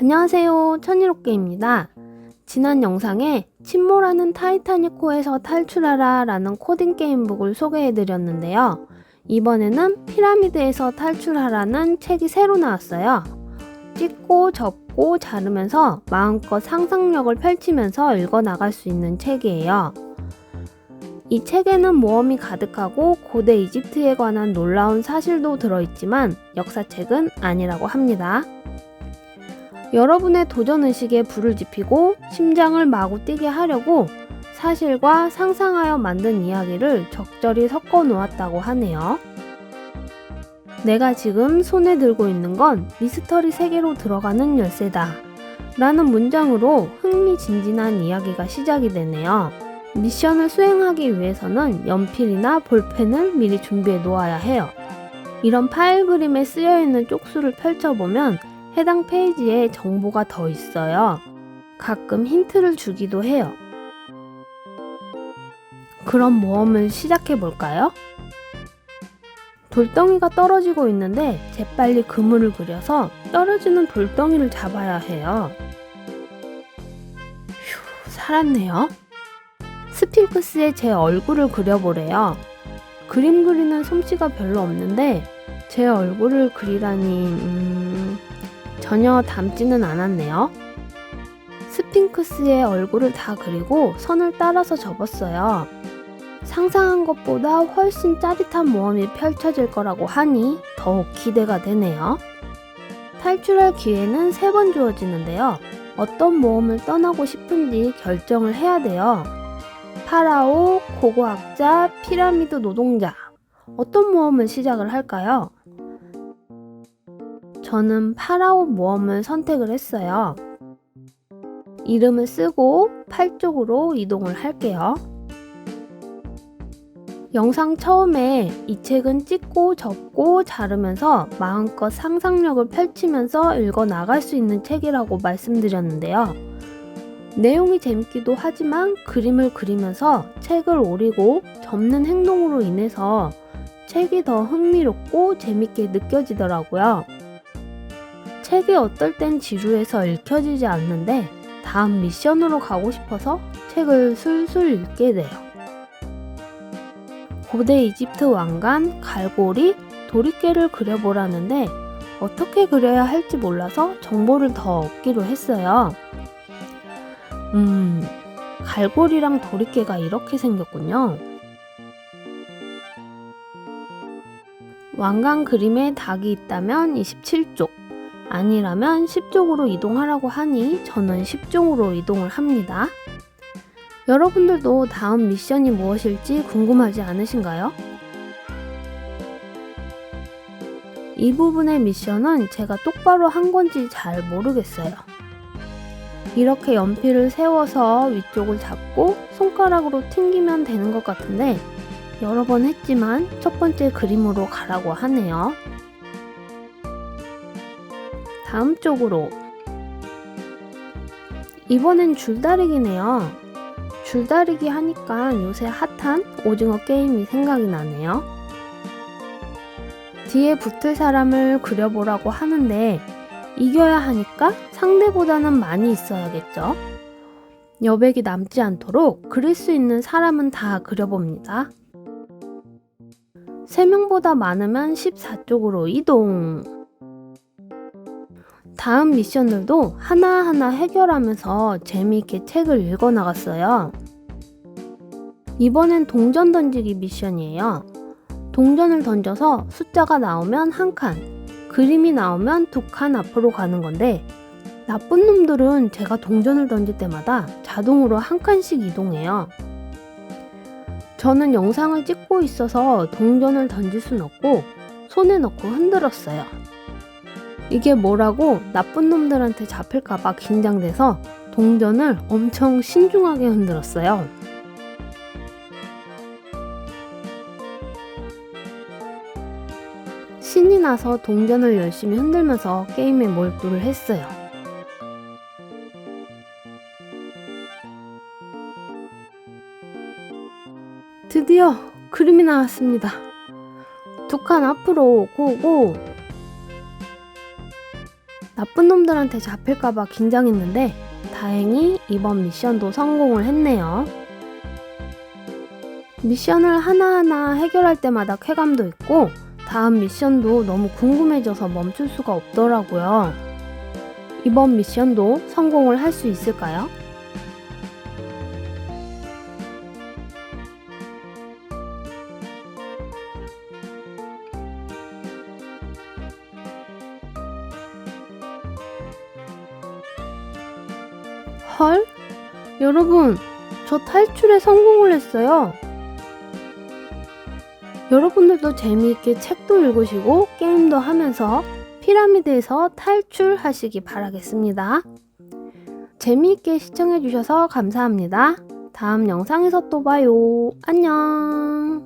안녕하세요. 천일옥계입니다. 지난 영상에 침몰하는 타이타닉호에서 탈출하라 라는 코딩 게임북을 소개해드렸는데요. 이번에는 피라미드에서 탈출하라는 책이 새로 나왔어요. 찍고 접고 자르면서 마음껏 상상력을 펼치면서 읽어나갈 수 있는 책이에요. 이 책에는 모험이 가득하고 고대 이집트에 관한 놀라운 사실도 들어있지만 역사책은 아니라고 합니다. 여러분의 도전 의식에 불을 지피고 심장을 마구 뛰게 하려고 사실과 상상하여 만든 이야기를 적절히 섞어 놓았다고 하네요. 내가 지금 손에 들고 있는 건 미스터리 세계로 들어가는 열쇠다. 라는 문장으로 흥미진진한 이야기가 시작이 되네요. 미션을 수행하기 위해서는 연필이나 볼펜을 미리 준비해 놓아야 해요. 이런 파일 그림에 쓰여 있는 쪽수를 펼쳐보면 해당 페이지에 정보가 더 있어요. 가끔 힌트를 주기도 해요. 그럼 모험을 시작해 볼까요? 돌덩이가 떨어지고 있는데 재빨리 그물을 그려서 떨어지는 돌덩이를 잡아야 해요. 휴, 살았네요. 스핑크스에 제 얼굴을 그려보래요. 그림 그리는 솜씨가 별로 없는데 제 얼굴을 그리다니 음... 전혀 닮지는 않았네요. 스핑크스의 얼굴을 다 그리고 선을 따라서 접었어요. 상상한 것보다 훨씬 짜릿한 모험이 펼쳐질 거라고 하니 더욱 기대가 되네요. 탈출할 기회는 세 번 주어지는데요. 어떤 모험을 떠나고 싶은지 결정을 해야 돼요. 파라오, 고고학자, 피라미드 노동자. 어떤 모험을 시작을 할까요? 저는 파라오 모험을 선택을 했어요. 이름을 쓰고 팔 쪽으로 이동을 할게요. 영상 처음에 이 책은 찍고 접고 자르면서 마음껏 상상력을 펼치면서 읽어 나갈 수 있는 책이라고 말씀드렸는데요. 내용이 재밌기도 하지만 그림을 그리면서 책을 오리고 접는 행동으로 인해서 책이 더 흥미롭고 재밌게 느껴지더라고요. 책이 어떨 땐 지루해서 읽혀지지 않는데 다음 미션으로 가고 싶어서 책을 술술 읽게 돼요. 고대 이집트 왕관, 갈고리, 도리깨를 그려보라는데 어떻게 그려야 할지 몰라서 정보를 더 얻기로 했어요. 음, 갈고리랑 도리깨가 이렇게 생겼군요. 왕관 그림에 닭이 있다면 27쪽, 아니라면 10쪽으로 이동하라고 하니 저는 10쪽으로 이동을 합니다. 여러분들도 다음 미션이 무엇일지 궁금하지 않으신가요? 이 부분의 미션은 제가 똑바로 한 건지 잘 모르겠어요. 이렇게 연필을 세워서 위쪽을 잡고 손가락으로 튕기면 되는 것 같은데 여러 번 했지만 첫 번째 그림으로 가라고 하네요. 다음 쪽으로 이번엔 줄다리기네요. 줄다리기 하니까 요새 핫한 오징어 게임이 생각이 나네요. 뒤에 붙을 사람을 그려보라고 하는데 이겨야 하니까 상대보다는 많이 있어야겠죠. 여백이 남지 않도록 그릴 수 있는 사람은 다 그려봅니다. 3명보다 많으면 14쪽으로 이동. 다음 미션들도 하나하나 해결하면서 재미있게 책을 읽어 나갔어요. 이번엔 동전 던지기 미션이에요. 동전을 던져서 숫자가 나오면 한 칸, 그림이 나오면 두칸 앞으로 가는 건데, 나쁜 놈들은 제가 동전을 던질 때마다 자동으로 한 칸씩 이동해요. 저는 영상을 찍고 있어서 동전을 던질 순 없고, 손에 넣고 흔들었어요. 이게 뭐라고 나쁜 놈들한테 잡힐까봐 긴장돼서 동전을 엄청 신중하게 흔들었어요. 신이 나서 동전을 열심히 흔들면서 게임에 몰두를 했어요. 드디어 그림이 나왔습니다. 두 칸 앞으로 고고. 나쁜 놈들한테 잡힐까봐 긴장했는데 다행히 이번 미션도 성공을 했네요. 미션을 하나하나 해결할 때마다 쾌감도 있고 다음 미션도 너무 궁금해져서 멈출 수가 없더라고요. 이번 미션도 성공을 할 수 있을까요? 헐? 여러분, 저 탈출에 성공을 했어요. 여러분들도 재미있게 책도 읽으시고 게임도 하면서 피라미드에서 탈출하시기 바라겠습니다. 재미있게 시청해주셔서 감사합니다. 다음 영상에서 또 봐요. 안녕.